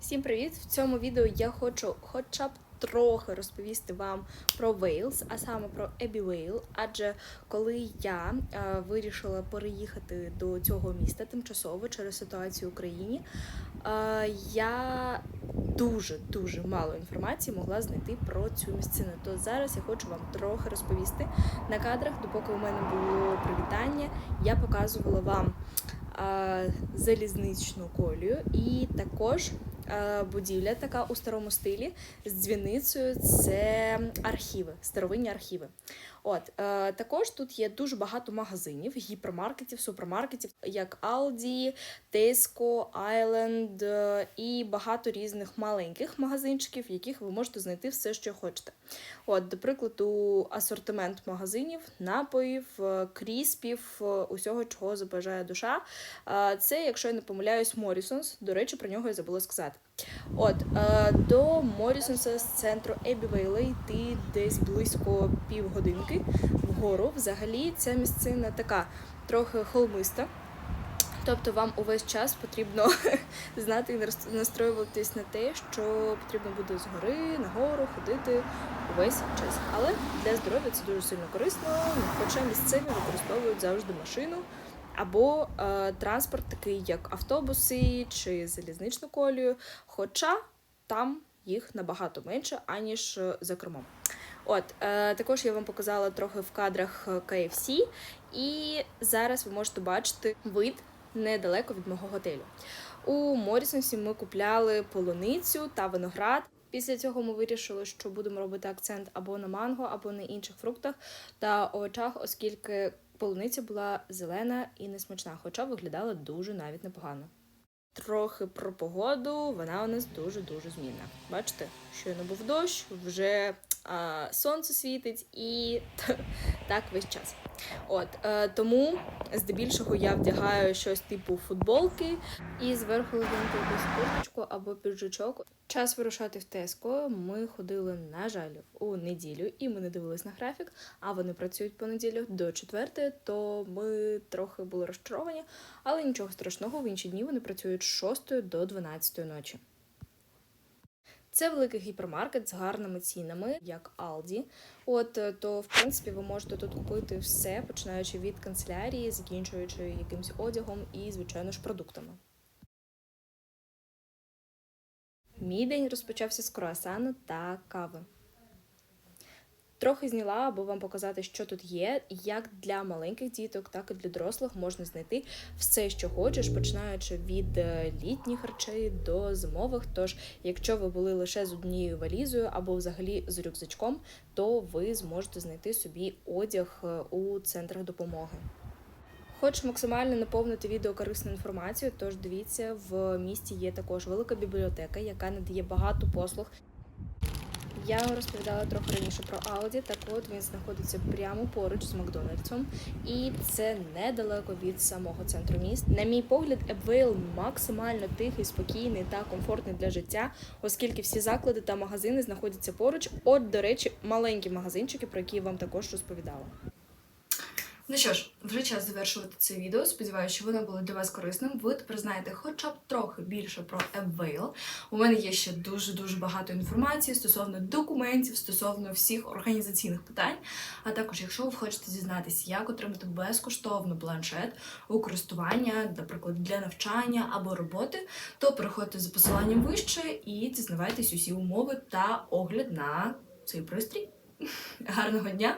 Всім привіт! В цьому відео я хочу хоча б трохи розповісти вам про Вейлз, а саме про Ебі Вейл. Адже коли я е, вирішила переїхати до цього міста тимчасово через ситуацію в Україні, е, я дуже дуже мало інформації могла знайти про цю місцину. То зараз я хочу вам трохи розповісти на кадрах, допоки у мене було привітання, я показувала вам е, залізничну колію і також будівля така у старому стилі з дзвіницею. Це архіви, старовинні архіви. От е, також тут є дуже багато магазинів, гіпермаркетів, супермаркетів, як Aldi, Tesco, Island е, і багато різних маленьких магазинчиків, в яких ви можете знайти все, що хочете. От, до прикладу, асортимент магазинів, напоїв, е, кріспів, е, усього, чого забажає душа. Е, Це, якщо я не помиляюсь, Морісонс. До речі, про нього я забула сказати. От е, до Морісонса з центру Ебівейла йти десь близько півгодинки вгору. Взагалі ця місцина така трохи холмиста. Тобто вам увесь час потрібно знати і настроюватись на те, що потрібно буде згори нагору ходити увесь час. Але для здоров'я це дуже сильно корисно, хоча місцеві використовують завжди машину або е, транспорт, такий як автобуси чи залізничну колію, хоча там їх набагато менше, аніж е, за кермом. От, е, також я вам показала трохи в кадрах е, KFC, і зараз ви можете бачити вид недалеко від мого готелю. У Морісонсі ми купляли полуницю та виноград. Після цього ми вирішили, що будемо робити акцент або на манго, або на інших фруктах та овочах, оскільки полуниця була зелена і несмачна, хоча виглядала дуже навіть непогано. Трохи про погоду, вона у нас дуже-дуже змінна. Бачите, щойно був дощ, вже сонце світить і так весь час. От е, тому здебільшого я вдягаю щось типу футболки і зверху легеньку якусь курточку або піджачок. Час вирушати в Теско. Ми ходили, на жаль, у неділю, і ми не дивились на графік, а вони працюють по неділю до четвертої, то ми трохи були розчаровані, але нічого страшного, в інші дні вони працюють з 6 до 12 ночі. Це великий гіпермаркет з гарними цінами, як Aldi. От е, то, в принципі, ви можете тут купити все, починаючи від канцелярії, закінчуючи якимось одягом і, звичайно ж, продуктами. Мій день розпочався з круасану та кави. Трохи зняла, аби вам показати, що тут є, як для маленьких діток, так і для дорослих можна знайти все, що хочеш, починаючи від е, літніх речей до зимових. Тож, якщо ви були лише з однією валізою або взагалі з рюкзачком, то ви зможете знайти собі одяг е, у центрах допомоги. Хочу максимально наповнити відео корисною інформацією, тож дивіться, в місті є також велика бібліотека, яка надає багато послуг. Я розповідала трохи раніше про Ауді, так от він знаходиться прямо поруч з Макдональдсом, і це недалеко від самого центру міста. На мій погляд, Ебвейл максимально тихий, спокійний та комфортний для життя, оскільки всі заклади та магазини знаходяться поруч. От, до речі, маленькі магазинчики, про які я вам також розповідала. Ну що ж, вже час завершувати це відео. Сподіваюся, що воно було для вас корисним. Ви тепер знаєте хоча б трохи більше про AppVail. У мене є ще дуже-дуже багато інформації стосовно документів, стосовно всіх організаційних питань. А також, якщо ви хочете дізнатися, як отримати безкоштовно планшет у користування, наприклад, для навчання або роботи, то переходьте за посиланням вище і дізнавайтесь усі умови та огляд на цей пристрій. Гарного дня!